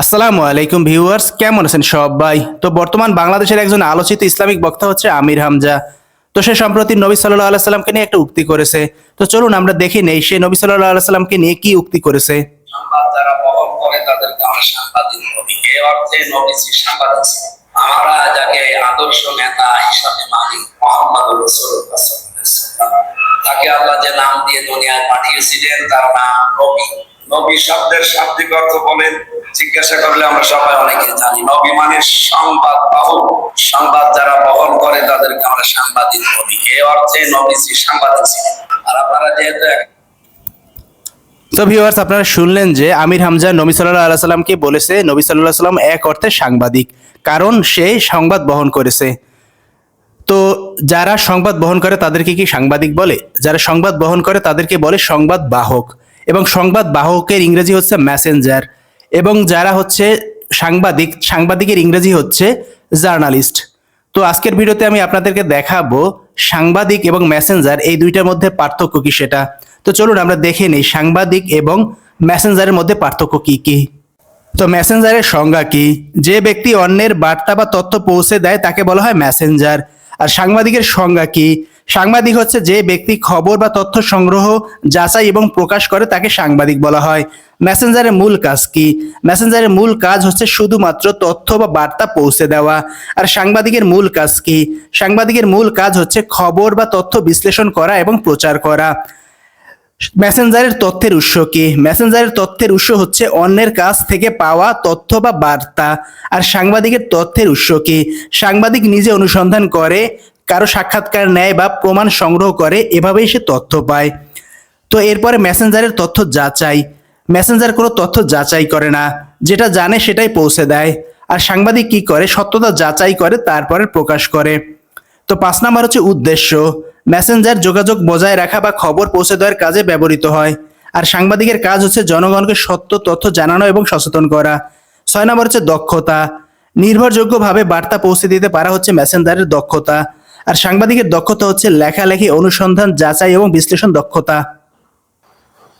আসসালামু আলাইকুম ভিউয়ার্স, কেমন আছেন সবাই? তো বর্তমান বাংলাদেশের একজন আলোচিত ইসলামিক বক্তা হচ্ছে আমির হামজা। তো সে সম্প্রতি নবী সাল্লাহ আল্লাহ সাল্লামকে নিয়ে একটা উক্তি করেছে। তো চলুন আমরা দেখে নেই সে নবী সাল্লাহ আল্লাহ সাল্লামকে নিয়ে কি উক্তি করেছে। যারা বহন করে তাদেরকে আমরা সাংবাদিক নবী? এ অর্থে নবীজি সাংবাদিক আমরা যাকে আদর্শ নেতা হিসাবে মানি মোহাম্মদ তাকে আল্লাহ যে নাম দিয়ে দুনিয়ায় পাঠিয়েছিলেন, তার নাম নবী। নবী শব্দের শাব্দিক অর্থ বলেন জিজ্ঞাসা করলে আমরা সবাই অনেকে জানি। নবী মানে সংবাদ বাহক সংবাদ যারা বহন করে তাদেরকে আমরা সাংবাদিক নবী এ অর্থে নবীজি সাংবাদিক ছিলেন। আর আপনারা যেহেতু তো ভিউয়ার্স আপনারা শুনলেন যে আমির হামজা নবী সাল্লাহ আল্লাহ সাল্লামকে বলেছে, নবী সাল্লাহ সাল্লাম এক অর্থে সাংবাদিক। কারণ সে সংবাদ বহন করেছে। তো যারা সংবাদ বহন করে তাদেরকে কি সাংবাদিক বলে? যারা সংবাদ বহন করে তাদেরকে বলে সংবাদ বাহক। এবং সংবাদ বাহকের ইংরেজি হচ্ছে মেসেঞ্জার এবং যারা হচ্ছে সাংবাদিক, সাংবাদিকের ইংরেজি হচ্ছে জার্নালিস্ট। তো আজকের ভিডিওতে আমি আপনাদেরকে দেখাবো সাংবাদিক এবং মেসেঞ্জার, এই দুইটার মধ্যে পার্থক্য কি সেটা। তো চলুন আমরা দেখে নিই সাংবাদিক এবং মেসেঞ্জারের মধ্যে পার্থক্য কি কি। তো মেসেঞ্জারের সংজ্ঞা কি? যে ব্যক্তি অন্যের বার্তা বা তথ্য পৌঁছে দেয় তাকে বলা হয় মেসেঞ্জার। আর সাংবাদিকের সংজ্ঞা কি? সাংবাদিক হচ্ছে যে ব্যক্তি খবর বা তথ্য সংগ্রহ, যাচাই এবং প্রকাশ করে তাকে সাংবাদিক বলা হয়। মেসেঞ্জারের মূল কাজ কি? মেসেঞ্জারের মূল কাজ হচ্ছে শুধুমাত্র তথ্য বা বার্তা পৌঁছে দেওয়া। আর সাংবাদিকের মূল কাজ কি? সাংবাদিকের মূল কাজ হচ্ছে খবর বা তথ্য বিশ্লেষণ করা এবং প্রচার করা। মেসেঞ্জারের তথ্যের উৎস কি? মেসেঞ্জারের তথ্যের উৎস হচ্ছে অন্যের কাছ থেকে পাওয়া তথ্য বা বার্তা। আর সাংবাদিকের তথ্যের উৎস কি? সাংবাদিক নিজে অনুসন্ধান করে কারও সাক্ষাৎকার নেয় বা প্রমাণ সংগ্রহ করে, এভাবেই সে তথ্য পায়। তো এরপরে মেসেঞ্জারের তথ্য যাচাই। মেসেঞ্জার কোনো তথ্য যাচাই করে না। যেটা জানে সেটাই পৌঁছে দেয়। আর সাংবাদিক কি করে? সত্যতা যাচাই করে, তারপরে প্রকাশ করে। তো পাঁচ নাম্বার হচ্ছে উদ্দেশ্য। মেসেঞ্জার যোগাযোগ বজায় রাখা বা খবর পৌঁছে দেওয়ার কাজে ব্যবহৃত হয়। আর সাংবাদিকের কাজ হচ্ছে জনগণকে সত্য তথ্য জানানো এবং সচেতন করা। ছয় নম্বর হচ্ছে দক্ষতা। নির্ভরযোগ্যভাবে বার্তা পৌঁছে দিতে পারা হচ্ছে মেসেঞ্জারের দক্ষতা। আর সাংবাদিকের দক্ষতা হচ্ছে লেখালেখি, অনুসন্ধান, যাচাই এবং বিশ্লেষণ দক্ষতা।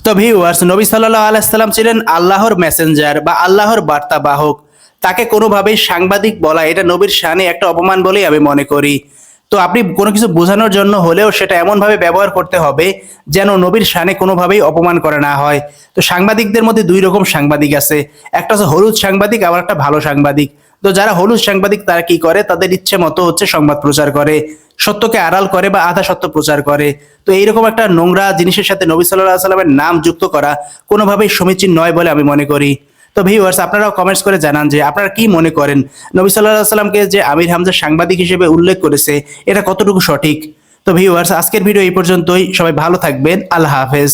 তো ভিউয়ার্স নবী সাল্লাহ আলাইসাল্লাম ছিলেন আল্লাহর মেসেঞ্জার বা আল্লাহর বার্তা বাহক তাকে কোনোভাবেই সাংবাদিক বলা, এটা নবীর শানে একটা অপমান বলেই আমি মনে করি। তো আপনি কোনো কিছু বোঝানোর জন্য হলেও সেটা এমনভাবে ব্যবহার করতে হবে যেন নবীর শানে কোনোভাবেই অপমান করা না হয়। তো সাংবাদিকদের মধ্যে দুই রকম সাংবাদিক আছে। একটা হচ্ছে হলুদ সাংবাদিক, আবার একটা ভালো সাংবাদিক। তো যারা হলুদ সাংবাদিক, তারা কি করে? তাদের ইচ্ছে মতো হচ্ছে সংবাদ প্রচার করে, সত্যকে আড়াল করে বা আধা সত্য প্রচার করে। তো এইরকম একটা নোংরা জিনিসের সাথে নবী সাল্লাহ সাল্লামের নাম যুক্ত করা কোনোভাবেই সমীচীন নয় বলে আমি মনে করি। তো ভিউয়ার্স আপনারাও কমেন্টস করে জানান যে আপনারা কি মনে করেন? নবী সাল্লাহ সাল্লামকে যে আমির হামজা সাংবাদিক হিসেবে উল্লেখ করেছে, এটা কতটুকু সঠিক? তো ভিউয়ার্স আজকের ভিডিও এই পর্যন্তই। সবাই ভালো থাকবেন। আল্লাহ হাফেজ।